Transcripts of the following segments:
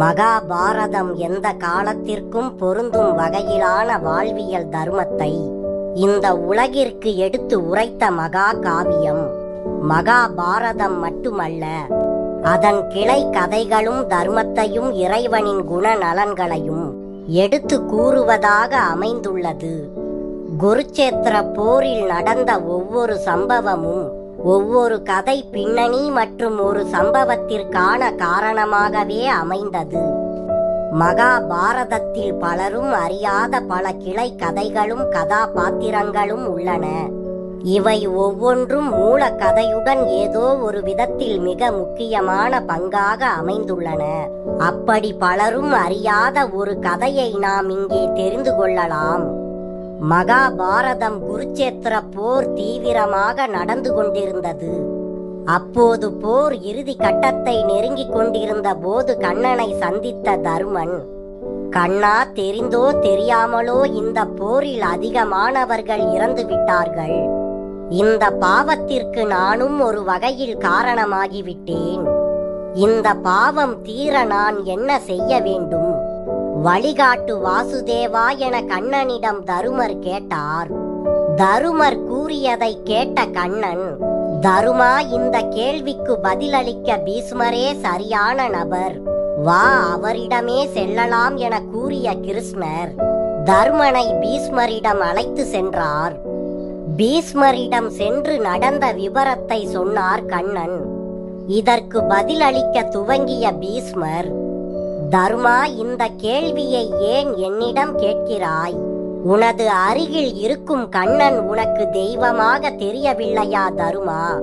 மகாபாரதம் எந்த காலத்திற்கும் பொருந்தும் வகையிலான வாழ்வியல் தர்மத்தை இந்த உலகிற்கு எடுத்து உரைத்த மகா காவியம். மகாபாரதம் மட்டுமல்ல அதன் கிளை கதைகளும் தர்மத்தையும் இறைவனின் குணநலன்களையும் எடுத்து கூறுவதாக அமைந்துள்ளது. குருச்சேத்திர போரில் நடந்த ஒவ்வொரு சம்பவமும் ஒவ்வொரு கதை பின்னணி மற்றும் ஒரு சம்பவத்திற்கான காரணமாகவே அமைந்தது. மகாபாரதத்தில் பலரும் அறியாத பல கிளை கதைகளும் கதாபாத்திரங்களும் உள்ளன. இவை ஒவ்வொன்றும் மூல கதையுடன் ஏதோ ஒரு விதத்தில் மிக முக்கியமான பங்காக அமைந்துள்ளன. அப்படி பலரும் அறியாத ஒரு கதையை நாம் இங்கே தெரிந்து கொள்ளலாம். மகாபாரதம் குருச்சேத்திர போர் தீவிரமாக நடந்து கொண்டிருந்தது. அப்போது போர் இறுதி கட்டத்தை நெருங்கிக் கொண்டிருந்த போது கண்ணனை சந்தித்த தருமன் கண்ணா தெரிந்தோ தெரியாமலோ இந்த போரில் அதிகமானவர்கள் இறந்து விட்டார்கள். இந்த பாவத்திற்கு நானும் ஒரு வகையில் காரணமாகிவிட்டேன். இந்த பாவம் தீர நான் என்ன செய்ய வேண்டும்? வழிகாட்டு வாசுதேவா என கண்ணனிடம் தருமர் கேட்டார். தருமர் கூறியதை கேட்ட கண்ணன் தருமா இந்த கேள்விக்கு பதிலளிக்க பீஷ்மரே சரியான நபர். வா அவரிடமே செல்லலாம் என கூறிய கிருஷ்ணர் தர்மனை பீஷ்மரிடம் அழைத்து சென்றார். பீஷ்மரிடம் சென்று நடந்த விவரத்தை சொன்னார் கண்ணன். இதற்கு பதிலளிக்க துவங்கிய பீஷ்மர் தர்மா இந்த கேள்வியை ஏன் என்னிடம் கேட்கிறாய்? உனது அருகில் இருக்கும் கண்ணன் உனக்கு தெய்வமாக தெரியவில்லையா தருமா?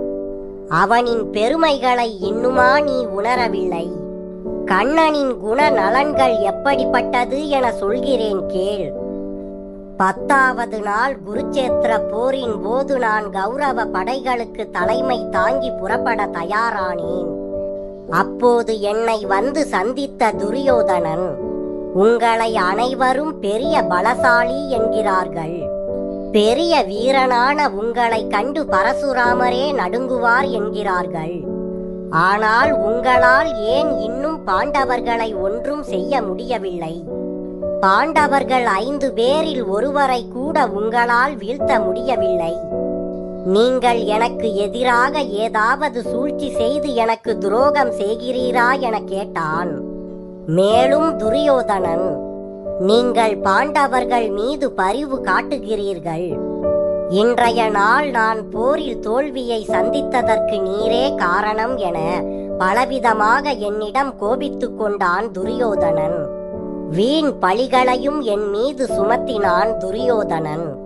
அவனின் பெருமைகளை இன்னுமா நீ உணரவில்லை. கண்ணனின் குண நலன்கள் எப்படிப்பட்டது என சொல்கிறேன் கேள். பத்தாவது நாள் குருச்சேத்திர போரின் போது நான் கௌரவ படைகளுக்கு தலைமை தாங்கி புறப்பட தயாரானேன். அப்போது என்னை வந்து சந்தித்த துரியோதனன் உங்களை அனைவரும் பெரிய பலசாலி என்கிறார்கள். பெரிய வீரனான உங்களை கண்டு பரசுராமரே நடுங்குவார் என்கிறார்கள். ஆனால் உங்களால் ஏன் இன்னும் பாண்டவர்களை ஒன்றும் செய்ய முடியவில்லை? பாண்டவர்கள் ஐந்து பேரில் ஒருவரை கூட உங்களால் வீழ்த்த முடியவில்லை. நீங்கள் எனக்கு எதிராக ஏதாவது சூழ்ச்சி செய்து எனக்கு துரோகம் செய்கிறீரா என கேட்டான். மேலும் துரியோதனன் நீங்கள் பாண்டவர்கள் மீது பரிவு காட்டுகிறீர்கள். இன்றைய நாள் நான் போரில் தோல்வியை சந்தித்ததற்கு நீரே காரணம் என பலவிதமாக என்னிடம் கோபித்துக் கொண்டான் துரியோதனன். வீண் பழிகளையும் என் மீது சுமத்தினான் துரியோதனன்.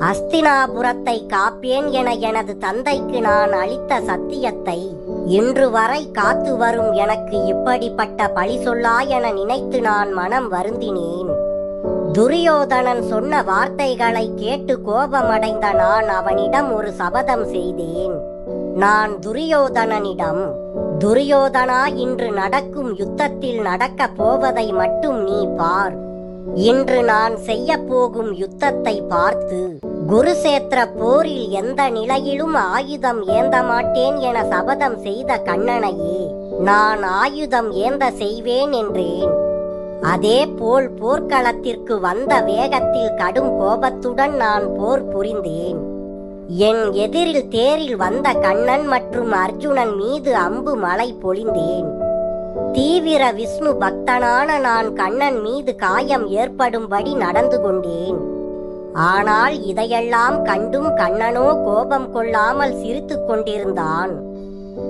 அஸ்தினாபுரத்தை காப்பேன் என எனது தந்தைக்கு நான் அளித்த சத்தியத்தை இன்று வரை காத்து வரும் எனக்கு இப்படிப்பட்ட பழி சொல்லா என நினைத்து நான் மனம் வருந்தினேன். துரியோதனன் சொன்ன வார்த்தைகளை கேட்டு கோபமடைந்த நான் அவனிடம் ஒரு சபதம் செய்தேன். நான் துரியோதனனிடம் துரியோதனா இன்று நடக்கும் யுத்தத்தில் நடக்க போவதை மட்டும் நீ பார். இன்று நான் செய்ய போகும் யுத்தத்தை பார்த்து குருசேத்திர போரில் எந்த நிலையிலும் ஆயுதம் ஏந்த மாட்டேன் என சபதம் செய்த கண்ணனையே நான் ஆயுதம் ஏந்த செய்வேன் என்றேன். அதே போல் போர்க்களத்திற்கு வந்த வேகத்தில் கடும் கோபத்துடன் நான் போர் புரிந்தேன். என் எதிரில் தேரில் வந்த கண்ணன் மற்றும் அர்ஜுனன் மீது அம்பு மலை பொழிந்தேன். தீவிர விஷ்ணு பக்தனான நான் கண்ணன் மீது காயம் ஏற்படும்படி நடந்து கொண்டேன். ஆனால் இதையெல்லாம் கண்டும் கண்ணனோ கோபம் கொள்ளாமல் சிரித்துக் கொண்டிருந்தான்.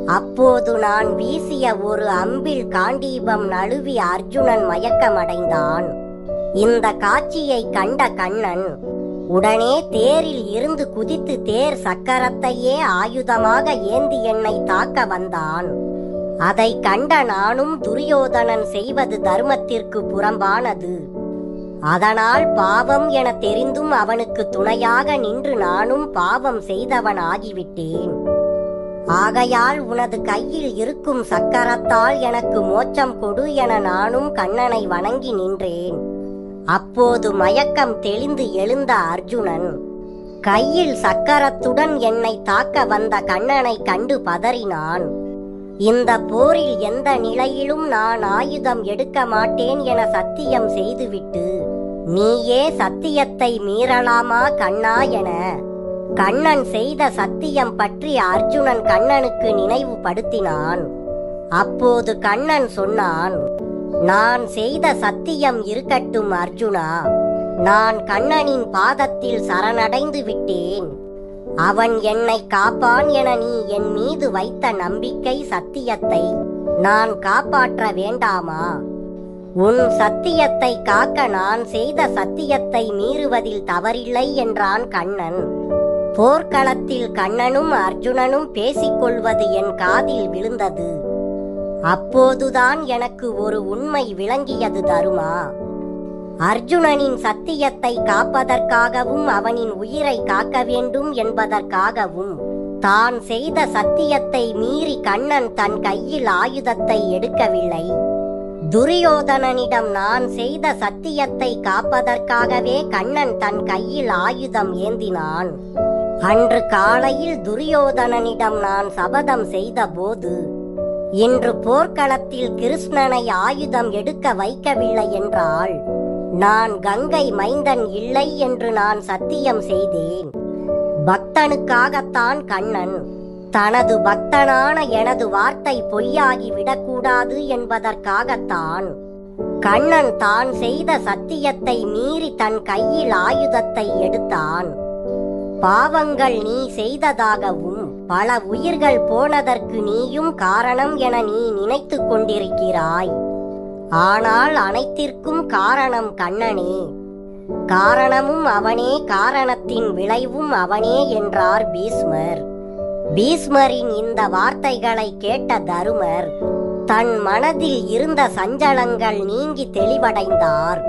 அப்போது நான் வீசிய ஒரு அம்பில் காண்டீபம் நழுவி அர்ஜுனன் மயக்கமடைந்தான். இந்த காட்சியை கண்ட கண்ணன் உடனே தேரில் இருந்து குதித்து தேர் சக்கரத்தையே ஆயுதமாக ஏந்தி என்னை தாக்க வந்தான். அதை கண்ட நானும் துரியோதனன் செய்வது தர்மத்திற்கு புறம்பானது. அதனால் பாவம் என தெரிந்தும் அவனுக்கு துணையாக நின்று நானும் பாவம் செய்தவன் ஆகிவிட்டேன் ஆகையால் உனது கையில் இருக்கும் சக்கரத்தால் எனக்கு மோட்சம் கொடு என நானும் கண்ணனை வணங்கி நின்றேன். அப்போது மயக்கம் தெளிந்து எழுந்த அர்ஜுனன் கையில் சக்கரத்துடன் என்னை தாக்க வந்த கண்ணனை கண்டு பதறினான். இந்த போரில் எந்த நிலையிலும் நான் ஆயுதம் எடுக்க மாட்டேன் என சத்தியம் செய்துவிட்டு நீயே சத்தியத்தை மீறலாமா கண்ணா என கண்ணன் செய்த சத்தியம் பற்றி அர்ஜுனன் கண்ணனுக்கு நினைவுபடுத்தினான். அப்போது கண்ணன் சொன்னான் நான் செய்த சத்தியம் இருக்கட்டும் அர்ஜுனா. நான் கண்ணனின் பாதத்தில் சரணடைந்து விட்டேன். அவன் என்னை காப்பான் என நீ என் மீது வைத்த நம்பிக்கை சத்தியத்தை நான் காப்பாற்ற வேண்டாமா? உன் சத்தியத்தை காக்க நான் செய்த சத்தியத்தை மீறுவதில் தவறில்லை என்றான் கண்ணன். போர்க்களத்தில் கண்ணனும் அர்ஜுனனும் பேசிக்கொள்வது என் காதில் விழுந்தது. அப்போதுதான் எனக்கு ஒரு உண்மை விளங்கியது தருமா? அர்ஜுனனின் சத்தியத்தை காப்பதற்காகவும் அவனின் உயிரை காக்க வேண்டும் என்பதற்காகவும் தான் செய்த சத்தியத்தை மீறி கண்ணன் தன் கையில் ஆயுதத்தை எடுக்கவில்லை. துரியோதனனிடம் நான் செய்த சத்தியத்தை காப்பதற்காகவே கண்ணன் தன் கையில் ஆயுதம் ஏந்தினான். அன்று காலையில் துரியோதனனிடம் நான் சபதம் செய்த போது இன்று போர்க்களத்தில் கிருஷ்ணனை ஆயுதம் எடுக்க வைக்கவில்லை என்றாள். நான் கங்கை மைந்தன் இல்லை என்று நான் சத்தியம் செய்தேன். பக்தனுக்காகத்தான் கண்ணன். தனது பக்தனான எனது வார்த்தை பொய்யாகி விடக்கூடாது என்பதற்காகத்தான். கண்ணன் தான் செய்த சத்தியத்தை மீறி தன் கையில் ஆயுதத்தை எடுத்தான். பாவங்கள் நீ செய்ததாகவும் பல உயிர்கள் போனதற்கு நீயும் காரணம் என நீ நினைத்து கொண்டிருக்கிறாய். ஆனால் அனைத்திற்கும் காரணம் கண்ணனே. காரணமும் அவனே காரணத்தின் விளைவும் அவனே என்றார் பீஷ்மர். பீஷ்மரின் இந்த வார்த்தைகளை கேட்ட தருமர் தன் மனதில் இருந்த சஞ்சலங்கள் நீங்கி தெளிவடைந்தார்.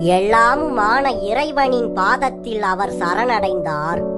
எல்லாமுமான இறைவனின் பாதத்தில் அவர் சரணடைந்தார்.